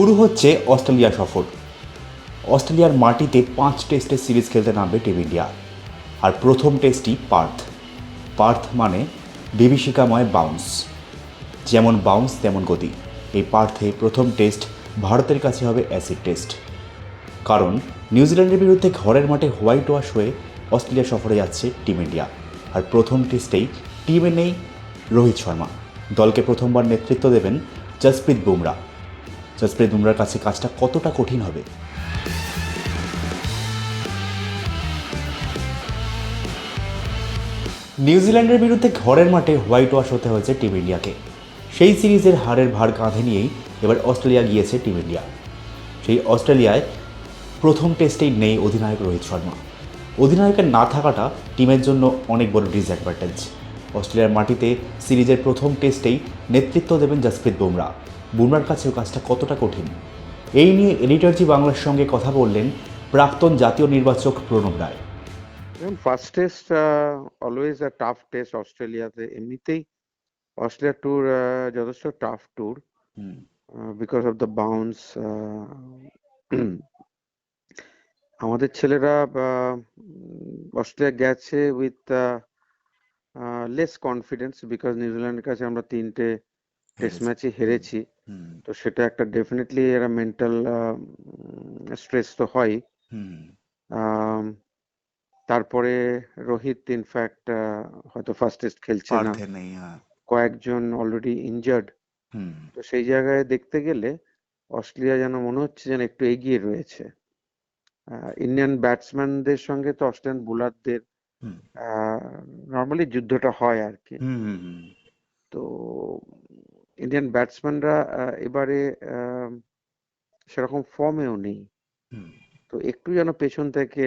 শুরু হচ্ছে অস্ট্রেলিয়া সফর। অস্ট্রেলিয়ার মাটিতে পাঁচ টেস্টের সিরিজ খেলতে নামবে টিম ইন্ডিয়া। আর প্রথম টেস্টই পার্থ। পার্থ মানে বিভীষিকাময় বাউন্স যেমন বাউন্স তেমন গতি। এই পার্থে প্রথম টেস্ট ভারতের কাছে হবে অ্যাসিড টেস্ট কারণ নিউজিল্যান্ডের বিরুদ্ধে ঘরের মাঠে হোয়াইট ওয়াশ হয়ে অস্ট্রেলিয়া সফরে যাচ্ছে টিম ইন্ডিয়া। আর প্রথম টেস্টেই টিমে নেই রোহিত শর্মা। দলকে প্রথমবার নেতৃত্ব দেবেন জসপ্রীত বুমরা। জসপ্রীত বুমরার কাছে কাজটা কতটা কঠিন হবে। নিউজিল্যান্ডের বিরুদ্ধে ঘরের মাঠে হোয়াইট ওয়াশ হতে হয়েছে টিম ইন্ডিয়াকে। সেই সিরিজের হারের ভার কাঁধে নিয়েই এবার অস্ট্রেলিয়া গিয়েছে টিম ইন্ডিয়া। সেই অস্ট্রেলিয়ায় প্রথম টেস্টেই নেই অধিনায়ক রোহিত শর্মা। অধিনায়কের না থাকাটা টিমের জন্য অনেক বড় ডিসঅ্যাডভান্টেজ অস্ট্রেলিয়ার মাটিতে সিরিজের প্রথম টেস্টেই নেতৃত্ব দেবেন জসপ্রীত বুমরা। বুমরার কাছেও কাজটা কতটা কঠিন? এই নিয়ে এডিটরজি বাংলার সঙ্গে কথা বললেন প্রাক্তন জাতীয় নির্বাচক প্রণব রায়। দেখুন first test always a tough test অস্ট্রেলিয়াতে। এমনিতেই অস্ট্রেলিয়া ট্যুর যথেষ্ট tough tour because of the bounce আমাদের ছেলেরা অস্ট্রেলিয়া গেছে উইথ লেস কনফিডেন্স বিকজ নিউজিল্যান্ডের কাছে আমরা তিনটে টেস্ট। ম্যাচে হেরেছি। তো সেটা একটা ডেফিনেটলি এরা মেন্টাল স্ট্রেস তো হয়। তারপরে রোহিত ইনফ্যাক্ট হয়তো ফার্স্ট টেস্ট খেলছে না। হ্যাঁ। কয়েকজন অলরেডি ইনজার্ড তো সেই জায়গায় দেখতে গেলে অস্ট্রেলিয়া যেন মনে হচ্ছে যেন একটু এগিয়ে রয়েছে। ইন্ডিয়ান ব্যাটসম্যানদের সঙ্গে তো অস্ট্রেলিয়ান বোলারদের নর্মালি যুদ্ধটা হয় আর কি। তো ইন্ডিয়ান ব্যাটসম্যানরা এবারে সেরকম ফর্মেও নেই। তো একটু যেন পেছন থেকে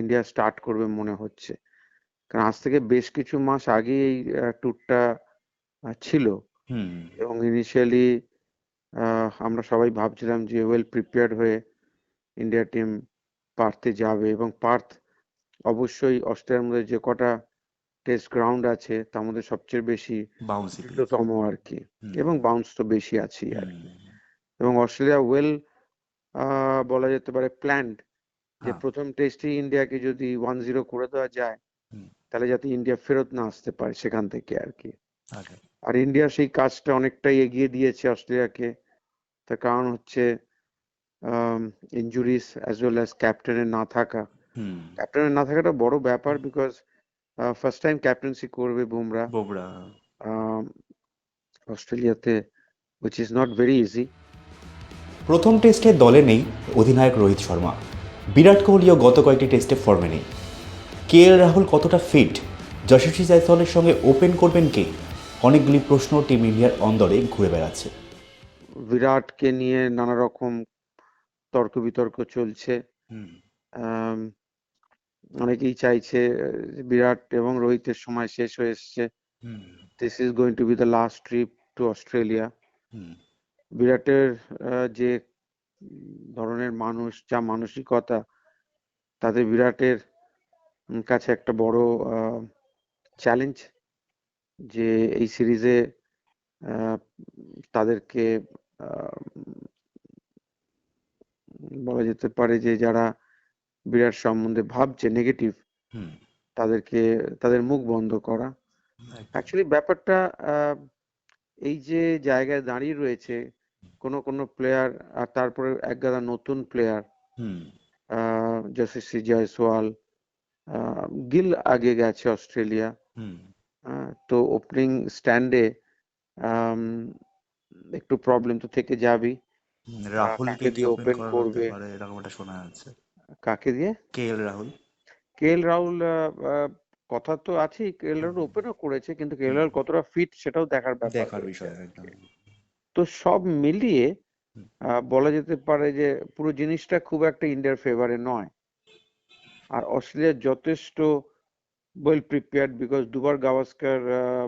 ইন্ডিয়া স্টার্ট করবে মনে হচ্ছে। কারণ আজ থেকে বেশ কিছু মাস আগে এই ট্যুরটা ছিল। এবং ইনিশিয়ালি আমরা সবাই ভাবছিলাম যে ওয়েল প্রিপেয়ার হয়ে ইন্ডিয়া টিম পার্থে যাবে এবং পার্থ অবশ্যই অস্ট্রেলিয়ার মধ্যে যে কটা টেস্ট গ্রাউন্ড আছে তার মধ্যে সবচেয়ে বেশি দৃঢ়তম আর কি। এবং বাউন্স তো বেশি আছেই আর কি। এবং অস্ট্রেলিয়া ওয়েল বলা যেতে পারে প্ল্যান্ড যে হ্যাঁ। প্রথম টেস্টেই ইন্ডিয়াকে যদি ওয়ান জিরো করে দেওয়া যায় তাহলে যাতে ইন্ডিয়া ফেরত না আসতে পারে সেখান থেকে আর কি। আর ইন্ডিয়া সেই কাজটা অনেকটাই এগিয়ে দিয়েছে অস্ট্রেলিয়াকে। তার কারণ হচ্ছে ইনজুরিস অ্যাজ ওয়েল অ্যাজ ক্যাপ্টেনের না থাকা। ক্যাপ্টেনের না থাকাটা বড় ব্যাপার বিকজ ফার্স্ট টাইম ক্যাপ্টেন্সি করবে বুমরা। বোবরা অস্ট্রেলিয়াতে which is not very easy প্রথম টেস্টে দলে নেই অধিনায়ক রোহিত শর্মা। বিরাট কোহলিও গত কয়েকটি টেস্টে ফর্মে নেই। কে এল রাহুল কতটা ফিট যশস্বী জায়সওয়ালের সঙ্গে ওপেন করবেন কে? অনেকগুলি প্রশ্ন টিম ইন্ডিয়ার অন্দরে ঘুরে বেড়াচ্ছে। বিরাটকে নিয়ে নানা রকম তর্ক বিতর্ক চলছে। অনেকেই চাইছে বিরাট এবং রোহিতের সময় শেষ হয়ে এসছে। This is going to be the last trip to Australia বিরাটের যে ধরনের মানুষ যা মানসিকতা তাতে বিরাটের কাছে একটা বড় চ্যালেঞ্জ যে এই সিরিজে তাদেরকে বলা যেতে পারে যে যারা বিরাট সম্বন্ধে ভাবছে নেগেটিভ তাদেরকে তাদের মুখ বন্ধ করা। অ্যাকচুয়ালি ব্যাপারটা এই যে জায়গায় দাঁড়িয়ে রয়েছে কোন কোন প্লেয়ার আর তারপরে একগাদা নতুন প্লেয়ার যশস্বী জয়সওয়াল গিল আগে গেছে অস্ট্রেলিয়া। তো ওপেনিং স্ট্যান্ডে একটু প্রবলেম তো থেকে যাবেই। দিয়ে দিয়ে ওপেন করবে? এরকম একটা শোনা যাচ্ছে। কাকে দিয়ে? কে এল রাহুল। কে এল রাহুল কথা তো আছেই। কে এল রাহুল ওপেনও করেছে কিন্তু কে এল রাহুল কতটা ফিট সেটাও দেখার ব্যাপার দেখার বিষয় একদম। তো সব মিলিয়ে বলা যেতে পারে যে পুরো জিনিসটা খুব একটা ইন্ডিয়ার ফেভারে নয়। আর অস্ট্রেলিয়া যথেষ্ট ওয়েল প্রিপেয়ার্ড বিকজ দুবার গাভাস্কার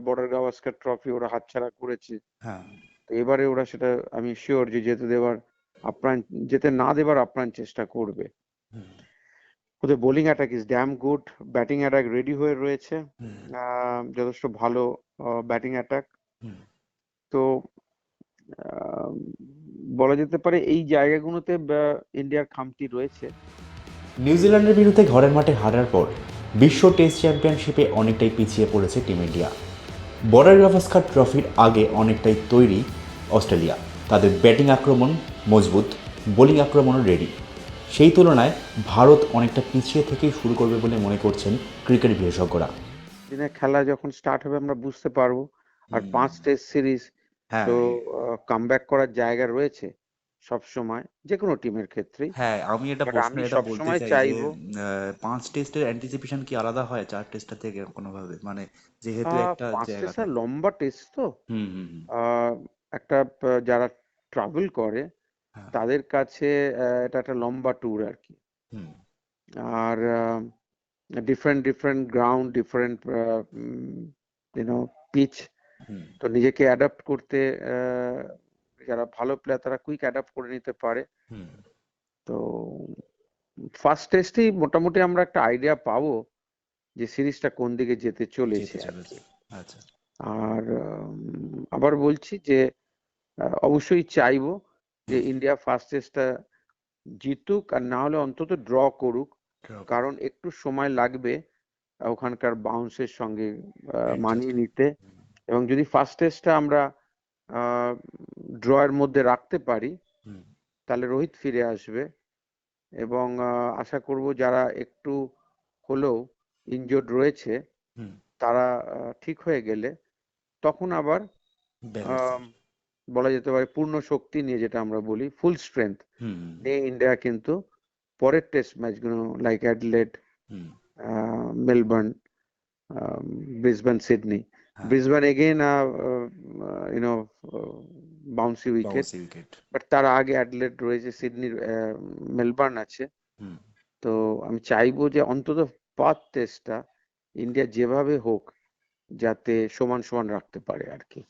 বর্ডার গাভাস্কার ট্রফি ওরা হাতছাড়া করেছে। হ্যাঁ। তো এবারে ওরা সেটা আমি শিওর যে যেতে দেওয়ার আপ্রাণ যেতে না দেবার আপ্রাণ চেষ্টা করবে। ওদের bowling attack is damn good batting attack ready হয়ে রয়েছে যথেষ্ট ভালো ব্যাটিং অ্যাটাক তো বলা যেতে পারে এই জায়গাগুলোতে ইন্ডিয়ার খামতি রয়েছে। নিউজিল্যান্ডের বিরুদ্ধে ঘরের মাঠে হারার পর বিশ্ব টেস্ট চ্যাম্পিয়নশিপে অনেকটাই পিছিয়ে পড়েছে টিম ইন্ডিয়া। বর্ডার গাভাস্কার ট্রফির আগে অনেকটাই তৈরি অস্ট্রেলিয়া। তাদের ব্যাটিং আক্রমণ মজবুত বোলিং আক্রমণও রেডি সেই তুলনায় ভারত অনেকটা পিছিয়ে থেকেই শুরু করবে বলে মনে করছেন ক্রিকেট বিশেষজ্ঞরা দিনে খেলা যখন স্টার্ট হবে আমরা বুঝতে পারব আর। পাঁচ টেস্ট সিরিজ হ্যাঁ তো কামব্যাক করার জায়গা রয়েছে সব সময় যে কোনো টিমের ক্ষেত্রে হ্যাঁ আমি এটা প্রশ্ন এটা বলতে সবসময় চাই যে চাইব পাঁচ টেস্টের অ্যান্টিসিপেশন কি আলাদা হয় চার টেস্টটা থেকে কোনো ভাবে মানে যেহেতু একটা পাঁচ জায়গা টেস্ট। লম্বা টেস্ট তো হুম হুম হুম একটা যারা ট্রাভেল করে। তাদের কাছে এটা একটা লম্বা ট্যুর আর কি আর different different ground different you know pitch তো নিজেকে অ্যাডাপ্ট করতে যারা ভালো প্লেয়ার তারা কুইক অ্যাডাপ্ট করে নিতে পারে। তো ফার্স্ট টেস্টেই মোটামুটি আমরা একটা আইডিয়া পাবো যে সিরিজটা কোন দিকে যেতে চলেছে আর কি আচ্ছা। আর আবার বলছি যে অবশ্যই চাইব যে ইন্ডিয়া ফার্স্ট টেস্টটা জিতুক আর না হলে অন্তত ড্র করুক কারণ একটু সময় লাগবে ওখানকার বাউন্সের সঙ্গে মানিয়ে নিতে। এবং যদি ফার্স্ট টেস্টটা আমরা ড্রয়ের মধ্যে রাখতে পারি তাহলে রোহিত ফিরে আসবে। এবং আশা করব যারা একটু হলেও ইনজোর্ড রয়েছে তারা ঠিক হয়ে গেলে তখন আবার বলা যেতে পারে পূর্ণ শক্তি নিয়ে যেটা আমরা বলি ফুল স্ট্রেংথ নিয়ে ইন্ডিয়া কিন্তু পরের টেস্ট ম্যাচ ম্যাচগুলো like Adelaide hmm. Melbourne Brisbane Sydney. Brisbane again you know bouncy wicket but তার আগে অ্যাডলেড রয়েছে সিডনির মেলবোর্ন আছে। তো আমি চাইব যে অন্তত পাঁচ টেস্টটা ইন্ডিয়া যেভাবে হোক যাতে সমান সমান রাখতে পারে আর কি।